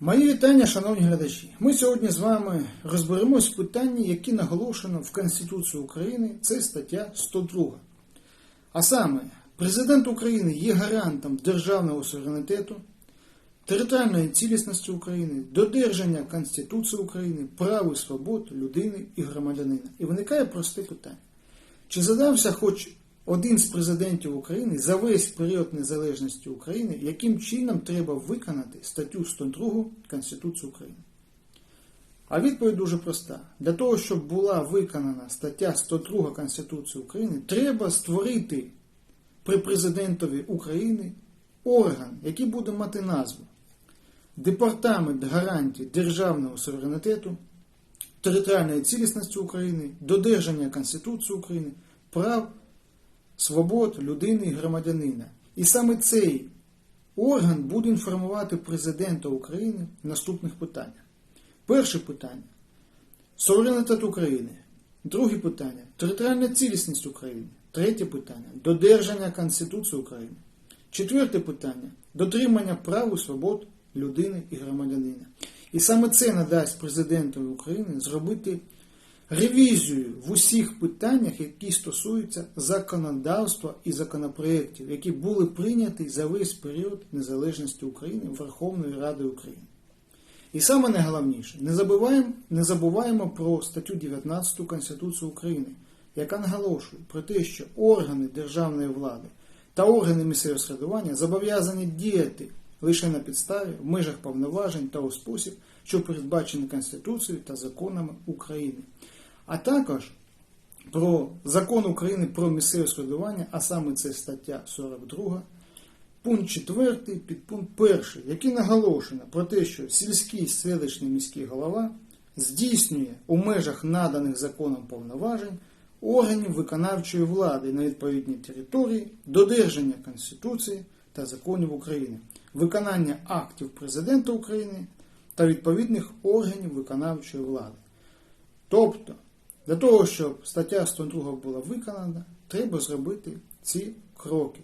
Мої вітання, шановні глядачі. Ми сьогодні з вами розберемось в питанні, які наголошено в Конституції України. Це стаття 102. А саме, президент України є гарантом державного суверенітету, територіальної цілісності України, додержання Конституції України, прав і свобод людини і громадянина. І виникає просте питання. Чи задався хоч один з президентів України за весь період незалежності України, яким чином треба виконати статтю 102 Конституції України? А відповідь дуже проста. Для того, щоб була виконана стаття 102 Конституції України, треба створити при президентові України орган, який буде мати назву Департамент гарантій державного суверенітету, територіальної цілісності України, додержання Конституції України, прав, свобод людини і громадянина. І саме цей орган буде інформувати президента України в наступних питаннях. Перше питання суверенітет України. Друге питання територіальна цілісність України. Третє питання додержання Конституції України. Четверте питання дотримання прав і свобод людини і громадянина. І саме це надасть президентові України зробити ревізію в усіх питаннях, які стосуються законодавства і законопроєктів, які були прийняті за весь період незалежності України Верховною Радою України. І саме найголовніше, не забуваємо, не забуваємо про статтю 19 Конституції України, яка наголошує про те, що органи державної влади та органи місцевого середування зобов'язані діяти лише на підставі в межах повноважень та у спосіб, що передбачені Конституцією та законами України. А також про закон України про місцеве середування, а саме це стаття 42, пункт 4, підпункт 1, який наголошено про те, що сільський селищний міський голова здійснює у межах наданих законом повноважень органів виконавчої влади на відповідній території, додержання Конституції та законів України, виконання актів Президента України та відповідних органів виконавчої влади. Тобто, для того, щоб стаття 102 була виконана, треба зробити ці кроки.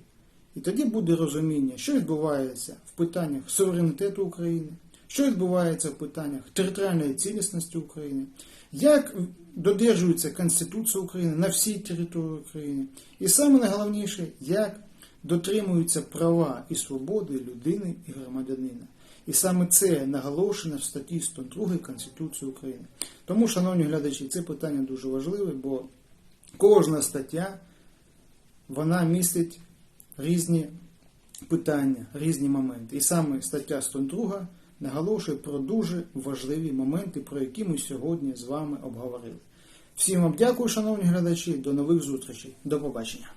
І тоді буде розуміння, що відбувається в питаннях суверенітету України, що відбувається в питаннях територіальної цілісності України, як додержується Конституція України на всій території України. І саме найголовніше, як дотримуються права і свободи людини і громадянина. І саме це наголошено в статті 102 Конституції України. Тому, шановні глядачі, це питання дуже важливе, бо кожна стаття вона містить різні питання, різні моменти. І саме стаття 102 наголошує про дуже важливі моменти, про які ми сьогодні з вами обговорили. Всім вам дякую, шановні глядачі, до нових зустрічей. До побачення.